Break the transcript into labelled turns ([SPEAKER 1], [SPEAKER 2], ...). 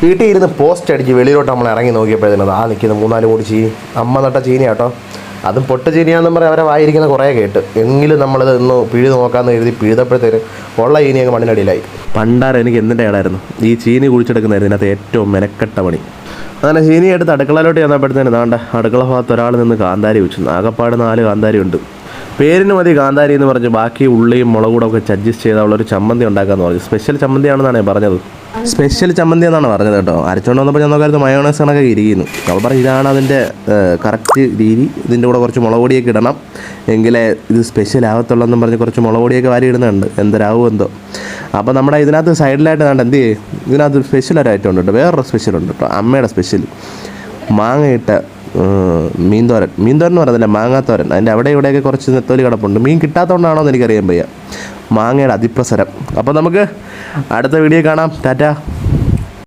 [SPEAKER 1] വീട്ടിൽ ഇരുന്ന് പോസ്റ്റ് അടിച്ച് വെളിയിലോട്ട് നമ്മൾ ഇറങ്ങി നോക്കിയപ്പോഴത്തേനും ആ നിൽക്കുന്ന മൂന്നാൽ മൂടി ചീനി അമ്മ നട്ട ചീനി കേട്ടോ അതും പൊട്ട ചീനിയാണെന്നും പറഞ്ഞ് അവരെ വായിരിക്കുന്ന കുറേ കേട്ട്. എങ്കിലും നമ്മളത് ഒന്ന് പിഴുത് നോക്കാമെന്ന് എഴുതി പിഴുതപ്പോഴത്തേനും ഉള്ള ചീനി അങ്ങ് മണ്ണിനടിയിലായി. പണ്ടാരം എനിക്ക് എന്തിന്റെ ഇടായിരുന്നു ഈ ചീനി കുഴിച്ചെടുക്കുന്നതായിരുന്നു ഇതിനകത്ത് ഏറ്റവും മെനക്കെട്ട പണി. അങ്ങനെ ചീനി എടുത്ത് അടുക്കളയിലോട്ട് ചെന്നപ്പോഴത്തേനും ദാണ്ട അടുക്കള ഭാഗത്ത് ഒരാൾ നിന്ന് കാന്താരി വെച്ചു. ആകപ്പാട് നാല് കാന്താരി ഉണ്ട്. പേരിന് മതി കാന്താരി എന്ന് പറഞ്ഞ് ബാക്കി ഉള്ളിയും മുളകൂടൊക്കെ അഡ്ജസ്റ്റ് ചെയ്ത് അവളൊരു ചമ്മന്തി ഉണ്ടാക്കാന്ന് പറഞ്ഞു. സ്പെഷ്യൽ ചമ്മന്തിയാണെന്നാണ് പറഞ്ഞത്. സ്പെഷ്യൽ ചമ്മന്തി എന്നാണ് പറഞ്ഞത് കേട്ടോ. അരച്ചുകൊണ്ട് വന്നപ്പോൾ ഞാൻ നോക്കായിരുന്നു മയോണൈസ് കണക്കെ ഇരിക്കുന്നു. അപ്പോൾ പറഞ്ഞു ഇതാണ് അതിന്റെ കറക്റ്റ് രീതി. ഇതിന്റെ കൂടെ കുറച്ച് മുളക് പൊടിയൊക്കെ ഇടണം. എങ്കിലേ ഇത് സ്പെഷ്യൽ ആകത്തുള്ളെന്നും പറഞ്ഞ് കുറച്ച് മുളക് പൊടിയൊക്കെ വാരി ഇടുന്നുണ്ട്. എന്തരാവും എന്തോ. അപ്പോൾ നമ്മുടെ ഇതിനകത്ത് സൈഡിലായിട്ട് കണ്ട് എന്ത് ചെയ്യും? ഇതിനകത്ത് സ്പെഷ്യൽ ഒരു ഐറ്റം ഉണ്ട് കേട്ടോ. വേറൊരു സ്പെഷ്യൽ ഉണ്ട് കേട്ടോ. അമ്മയുടെ സ്പെഷ്യൽ മാങ്ങയിട്ട മീൻതോരൻ. മീൻതോരൻ എന്ന് പറയുന്നില്ല? മാങ്ങാത്തോരൻ. അതിന്റെ അവിടെ ഇവിടെയൊക്കെ കുറച്ച് നെത്തോലി കിടപ്പുണ്ട്. മീൻ കിട്ടാത്തതുകൊണ്ടാണോ എന്ന് എനിക്കറിയാൻ വയ്യ. മാങ്ങയുടെ അതിപ്രസരം. അപ്പോൾ നമുക്ക് അടുത്ത വീഡിയോ കാണാം. ടാറ്റ.